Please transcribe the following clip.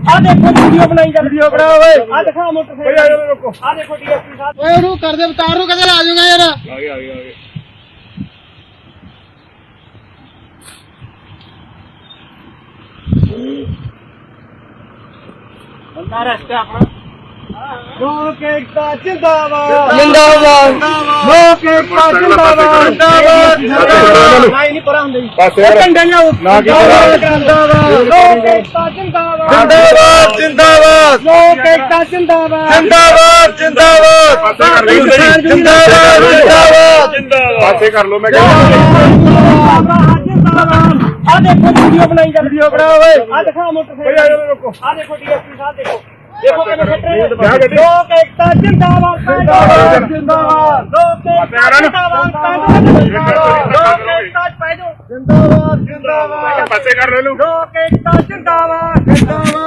ਦੇਖੋ ਵੀਡੀਓ ਬਣਾਈ ਜਾ ਵੀਡੀਓ ਬਣਾ ਓਏ ਆ ਦਿਖਾ ਓਏ ਮੋਟਰਸਾਈਕਲ ਆ ਜਾ ਰੁਕੋ ਆ ਦੇਖੋ ਡੀਐਸਪੀ ਸਾਹਿਬ ਓਏ ਉਹਨੂੰ ਕਰਦੇ ਉਤਾਰ ਨੂੰ ਕਹਿੰਦੇ ਆ ਜਾਊਗਾ ਯਾਰ ਆ ਗਿਆ ਆ ਗਿਆ ਆ ਗਿਆ ਬੰਦਾ ਰਸਤੇ ਆਪਣਾ ਲੋਕ ਏਕਤਾ ਜਿੰਦਾਬਾਦ ਜਿੰਦਾਬਾਦ ਲੋਕ ਏਕਤਾ ਜਿੰਦਾਬਾਦ ਜਿੰਦਾਬਾਦ। ਨਹੀਂ ਨਹੀਂ ਪਰਾਂ ਝੰਡੇ ਲਿਆਓ ਨਾ ਕੀ ਕਰਾਂ। ਜਿੰਦਾਬਾਦ ਲੋਕ ਏਕਤਾ ਜਿੰਦਾਬਾਦ। ਜਿੰਦਾਬਾਦ ਜਿੰਦਾਬਾਦ। ਲੋਕ ਏਕਤਾ ਜਿੰਦਾਬਾਦ। ਜਿੰਦਾਬਾਦ ਜਿੰਦਾਬਾਦ। ਪਾਸੇ ਕਰ ਲਈ ਜਿੰਦਾਬਾਦ, ਜਿੰਦਾਬਾਦ। ਜਿੰਦਾਬਾਦ। ਪਾਸੇ ਕਰ ਲਓ ਮੈਂ ਜਿੰਦਾਬਾਦ ਆ ਦੇਖੋ ਵੀਡੀਓ ਬਣਾਈ ਜਾ ਵੀਡੀਓ ਬਣਾ ਓਏ। ਆ ਦਿਖਾ ਮੋਟਰਸਾਈਕਲ। ਆ ਦੇਖੋ ਡੀਐਸਪੀ ਸਾਹਿਬ ਦੇਖੋ। ਦੇਖੋ ਕਿਵੇਂ ਗੱਡੀ। ਲੋਕ ਏਕਤਾ ਜਿੰਦਾਬਾਦ। ਜਿੰਦਾਬਾਦ, ਜਿੰਦਾਬਾਦ। ਲੋਕ ਏਕਤਾ ਜਿੰਦਾਬਾਦ। ਜਿੰਦਾਬਾਦ ਜਿੰਦਾਬਾਦ। ਪਾਸੇ ਕਰ ਲੈ ਲੂ। ਲੋਕ ਏਕਤਾ ਜਿੰਦਾਬਾਦ ਜਿੰਦਾਬਾਦ।